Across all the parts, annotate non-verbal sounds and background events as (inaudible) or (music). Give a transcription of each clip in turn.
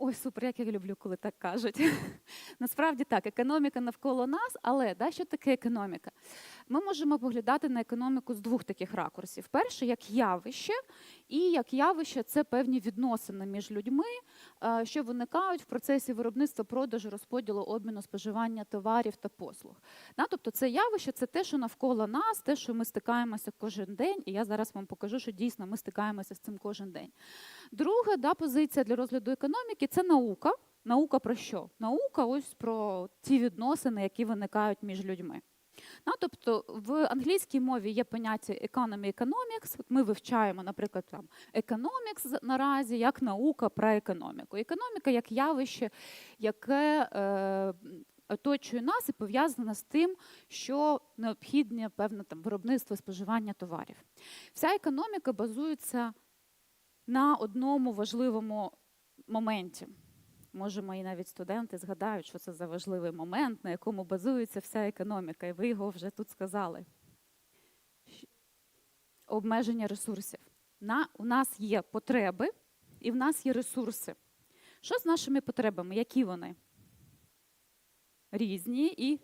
Ой, супер, як я люблю, коли так кажуть. (laughs) Насправді так, економіка навколо нас, але да, що таке економіка? Ми можемо поглядати на економіку з двох таких ракурсів. Перше, як явище, і як явище це певні відносини між людьми, е, що виникають в процесі виробництва, продажу, розподілу, обміну, споживання товарів та послуг. Да, тобто це явище, це те, що навколо нас, те, що ми стикаємося кожен день, і я зараз вам покажу, що дійсно ми стикаємося з цим кожен день. Друга да, позиція для розгляду економіки це наука. Наука про що? Наука ось про ті відносини, які виникають між людьми. Ну, тобто в англійській мові є поняття economy, economics. От Ми вивчаємо, наприклад, там economics наразі як наука про економіку. Економіка як явище, яке е, оточує нас і пов'язане з тим, що необхідне певне там виробництво споживання товарів. Вся економіка базується на одному важливому моменті. Може, мої навіть студенти згадають, що це за важливий момент, на якому базується вся економіка, і ви його вже тут сказали. Обмеження ресурсів. На, у нас є потреби і в нас є ресурси. Що з нашими потребами? Які вони? Різні і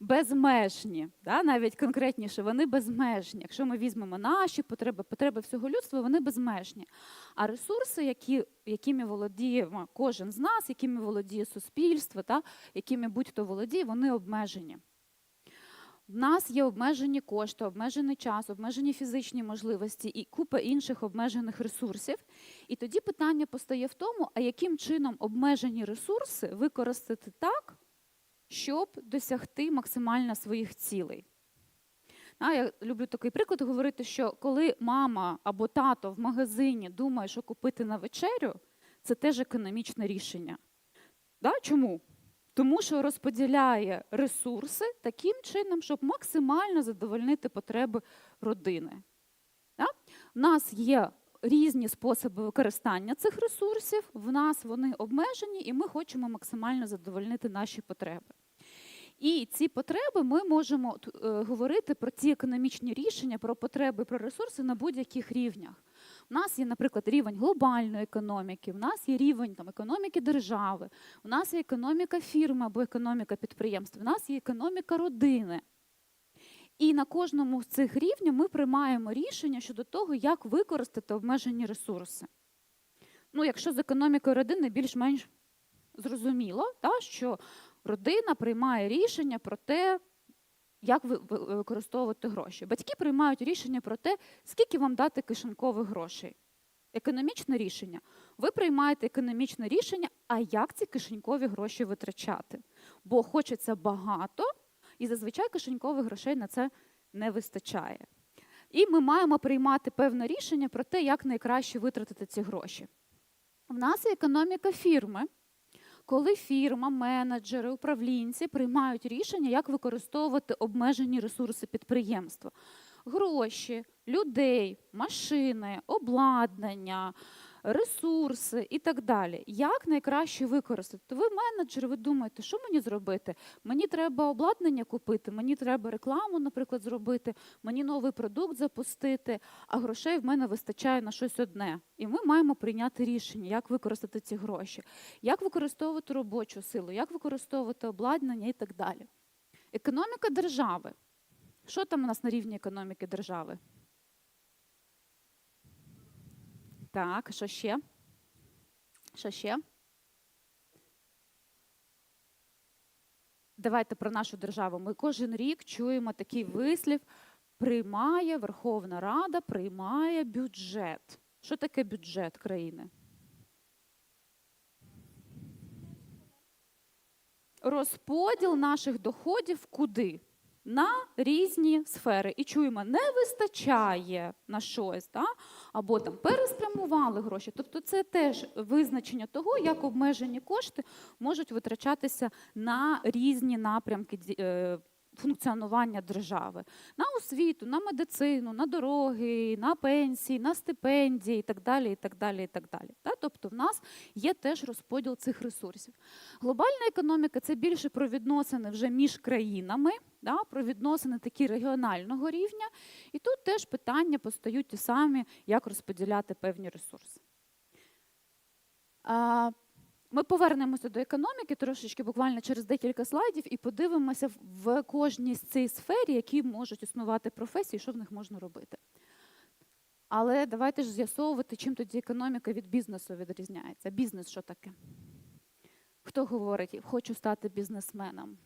безмежні. Да? Навіть конкретніше, вони безмежні. Якщо ми візьмемо наші потреби, потреби всього людства, вони безмежні. А ресурси, які, якими володіє кожен з нас, якими володіє суспільство, та, якими будь-хто володіє, вони обмежені. В нас є обмежені кошти, обмежений час, обмежені фізичні можливості і купа інших обмежених ресурсів. І тоді питання постає в тому, а яким чином обмежені ресурси використати так, щоб досягти максимально своїх цілей. А, я люблю такий приклад говорити, що коли мама або тато в магазині думає, що купити на вечерю, це теж економічне рішення. Да? Чому? Тому що розподіляє ресурси таким чином, щоб максимально задовольнити потреби родини. Да? У нас є різні способи використання цих ресурсів, в нас вони обмежені, і ми хочемо максимально задовольнити наші потреби. І ці потреби ми можемо е, говорити про ці економічні рішення, про потреби, про ресурси на будь-яких рівнях. У нас є, наприклад, рівень глобальної економіки, у нас є рівень там, економіки держави, у нас є економіка фірми або економіка підприємств, у нас є економіка родини. І на кожному з цих рівнів ми приймаємо рішення щодо того, як використати обмежені ресурси. Ну, якщо з економікою родини більш-менш зрозуміло, та, що родина приймає рішення про те, як ви- ви- використовувати гроші. Батьки приймають рішення про те, скільки вам дати кишенькових грошей. Економічне рішення. Ви приймаєте економічне рішення, а як ці кишенькові гроші витрачати? Бо хочеться багато, і зазвичай кишенькових грошей на це не вистачає. І ми маємо приймати певне рішення про те, як найкраще витратити ці гроші. В нас є економіка фірми, коли фірма, менеджери, управлінці приймають рішення, як використовувати обмежені ресурси підприємства. Гроші, людей, машини, обладнання, ресурси і так далі. Як найкраще використати? Ви менеджер, ви думаєте, що мені зробити? Мені треба обладнання купити, мені треба рекламу, наприклад, зробити, мені новий продукт запустити, а грошей в мене вистачає на щось одне. І ми маємо прийняти рішення, як використати ці гроші, як використовувати робочу силу, як використовувати обладнання і так далі. Економіка держави. Що там у нас на рівні економіки держави? Так, що ще? Що ще? Давайте про нашу державу. Ми кожен рік чуємо такий вислів: приймає Верховна Рада, приймає бюджет. Що таке бюджет країни? Розподіл наших доходів куди? На різні сфери. І чуємо, не вистачає на щось, да? або там переспрямували гроші. Тобто це теж визначення того, як обмежені кошти можуть витрачатися на різні напрямки е, функціонування держави. На освіту, на медицину, на дороги, на пенсії, на стипендії і так далі. І так далі, і так далі. Да? Тобто в нас є теж розподіл цих ресурсів. Глобальна економіка це більше про відносини вже між країнами, да, про відносини такі регіонального рівня. І тут теж питання постають ті самі, як розподіляти певні ресурси. Ми повернемося до економіки трошечки, буквально через декілька слайдів, і подивимося в- кожній з цій сфері, які можуть існувати професії, що в них можна робити. Але давайте ж з'ясовувати, чим тоді економіка від бізнесу відрізняється. Бізнес що таке? Хто говорить, хочу стати бізнесменом?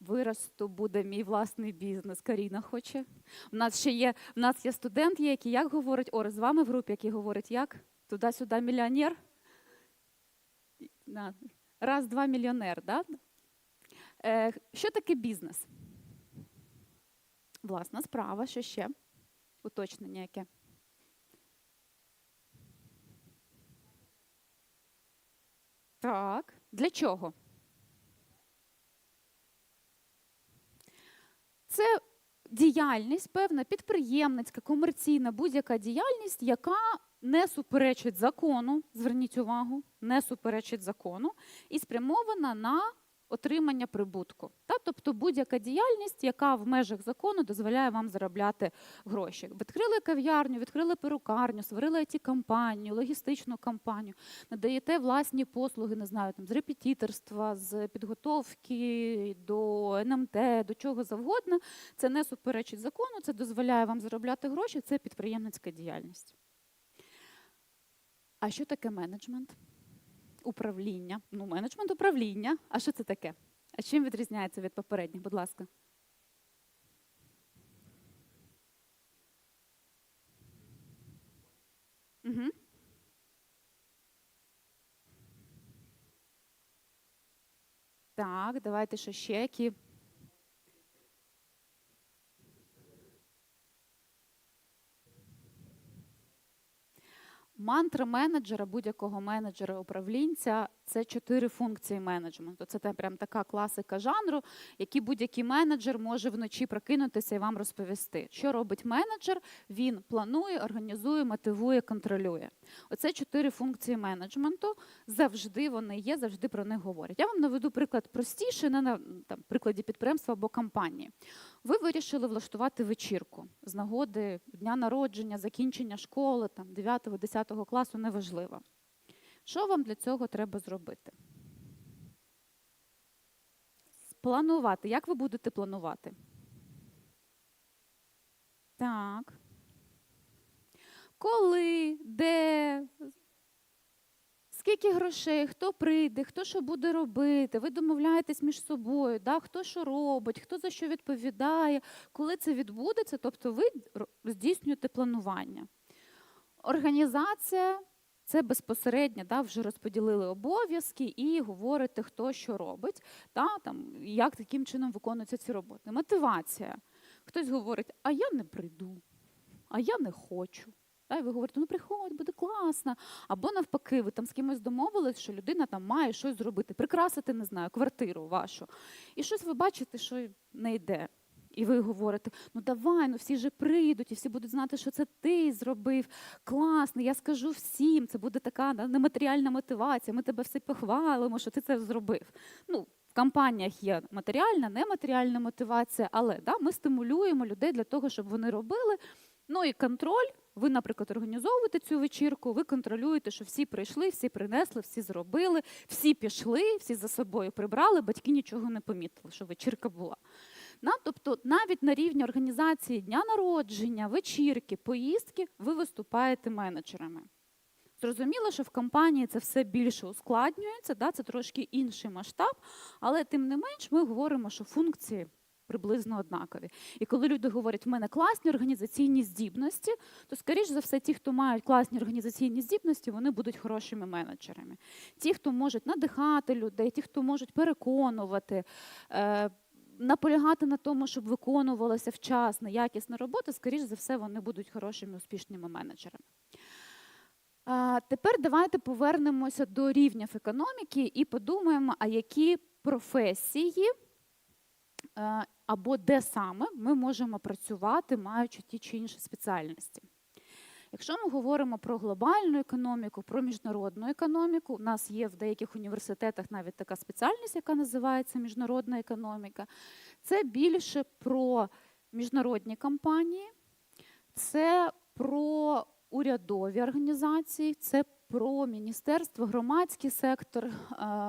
Виросту буде мій власний бізнес. Каріна хоче. У нас ще є, в нас є студент, є, який як говорить, Ори, з вами в групі, який говорить, як? Туди-сюди мільйонер. Раз, два мільйонер. Да? Е, що таке бізнес? Власна справа, що ще? Уточнення яке? Так. Для чого? Це діяльність, певна підприємницька, комерційна, будь-яка діяльність, яка не суперечить закону, зверніть увагу, не суперечить закону, і спрямована на отримання прибутку. Та? Тобто будь-яка діяльність, яка в межах закону дозволяє вам заробляти гроші. Відкрили кав'ярню, відкрили перукарню, створили it компанію логістичну компанію, надаєте власні послуги, не знаю, там, з репетиторства, з підготовки до НМТ, до чого завгодно. Це не суперечить закону, це дозволяє вам заробляти гроші, це підприємницька діяльність. А що таке менеджмент? Управління. Ну, менеджмент управління. А що це таке? А чим відрізняється від попередніх, будь ласка? Угу. Так, давайте що ще які. Мантра менеджера, будь-якого менеджера, управлінця це чотири функції менеджменту. Це прям така класика жанру, які будь-який менеджер може вночі прокинутися і вам розповісти. Що робить менеджер? Він планує, організує, мотивує, контролює. Оце чотири функції менеджменту. Завжди вони є, завжди про них говорять. Я вам наведу приклад простіший, не на там, прикладі підприємства або компанії. Ви вирішили влаштувати вечірку з нагоди дня народження, закінчення школи, там 9-10 класу, неважливо. Що вам для цього треба зробити? Спланувати. Як ви будете планувати? Так. Коли, де, скільки грошей, хто прийде, хто що буде робити, ви домовляєтесь між собою, да? хто що робить, хто за що відповідає, коли це відбудеться, тобто ви здійснюєте планування. Організація це безпосередньо да, вже розподілили обов'язки і говорите, хто що робить, та, там, як таким чином виконуються ці роботи. Мотивація. Хтось говорить, а я не прийду, а я не хочу. Та, і ви говорите, ну приходь, буде класно. Або навпаки, ви там з кимось домовились, що людина там має щось зробити, прикрасити, не знаю, квартиру вашу. І щось ви бачите, що не йде. І ви говорите, ну давай, ну всі же прийдуть, і всі будуть знати, що це ти зробив. Класно, я скажу всім. Це буде така нематеріальна мотивація. Ми тебе все похвалимо, що ти це зробив. Ну, в компаніях є матеріальна, нематеріальна мотивація, але да, ми стимулюємо людей для того, щоб вони робили. Ну і контроль. Ви, наприклад, організовуєте цю вечірку, ви контролюєте, що всі прийшли, всі принесли, всі зробили, всі пішли, всі за собою прибрали, батьки нічого не помітили, що вечірка була. На, тобто навіть на рівні організації дня народження, вечірки, поїздки ви виступаєте менеджерами. Зрозуміло, що в компанії це все більше ускладнюється, да, це трошки інший масштаб, але тим не менш ми говоримо, що функції приблизно однакові. І коли люди говорять, в мене класні організаційні здібності, то, скоріш за все, ті, хто мають класні організаційні здібності, вони будуть хорошими менеджерами. Ті, хто можуть надихати людей, ті, хто можуть переконувати. Е, Наполягати на тому, щоб виконувалася вчасна, якісна робота, скоріш за все, вони будуть хорошими, успішними менеджерами. Тепер давайте повернемося до рівнів економіки і подумаємо, а які професії або де саме ми можемо працювати, маючи ті чи інші спеціальності. Якщо ми говоримо про глобальну економіку, про міжнародну економіку, у нас є в деяких університетах навіть така спеціальність, яка називається міжнародна економіка. Це більше про міжнародні компанії, це про урядові організації, це про міністерство, громадський сектор, е,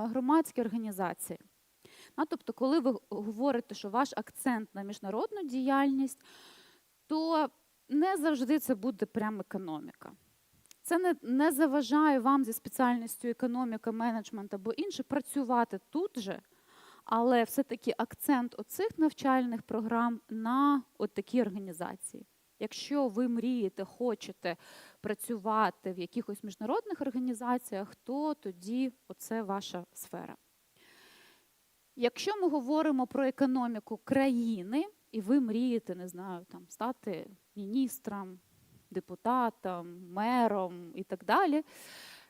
громадські організації. А, тобто, коли ви говорите, що ваш акцент на міжнародну діяльність, то не завжди це буде прям економіка. Це не, не заважає вам зі спеціальністю економіка, менеджмент або інше працювати тут же, але все-таки акцент оцих навчальних програм на от такі організації. Якщо ви мрієте, хочете працювати в якихось міжнародних організаціях, то тоді оце ваша сфера. Якщо ми говоримо про економіку країни, і ви мрієте, не знаю, там стати міністром, депутатом, мером і так далі.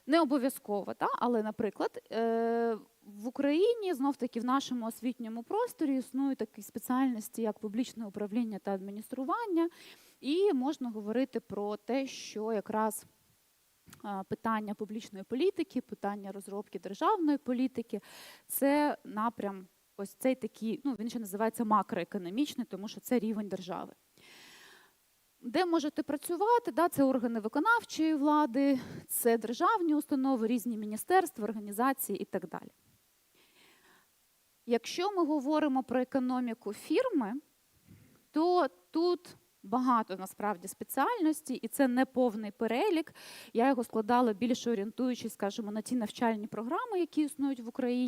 Не обов'язково, але, наприклад, е, в Україні знов таки в нашому освітньому просторі існують такі спеціальності, як публічне управління та адміністрування, і можна говорити про те, що якраз питання публічної політики, питання розробки державної політики це напрям, ось цей такий, ну він ще називається макроекономічний, тому що це рівень держави. Де можете працювати? Да, це органи виконавчої влади, це державні установи, різні міністерства, організації і так далі. Якщо ми говоримо про економіку фірми, то тут багато насправді спеціальностей, і це не повний перелік. Я його складала більше орієнтуючись, скажімо, на ті навчальні програми, які існують в Україні.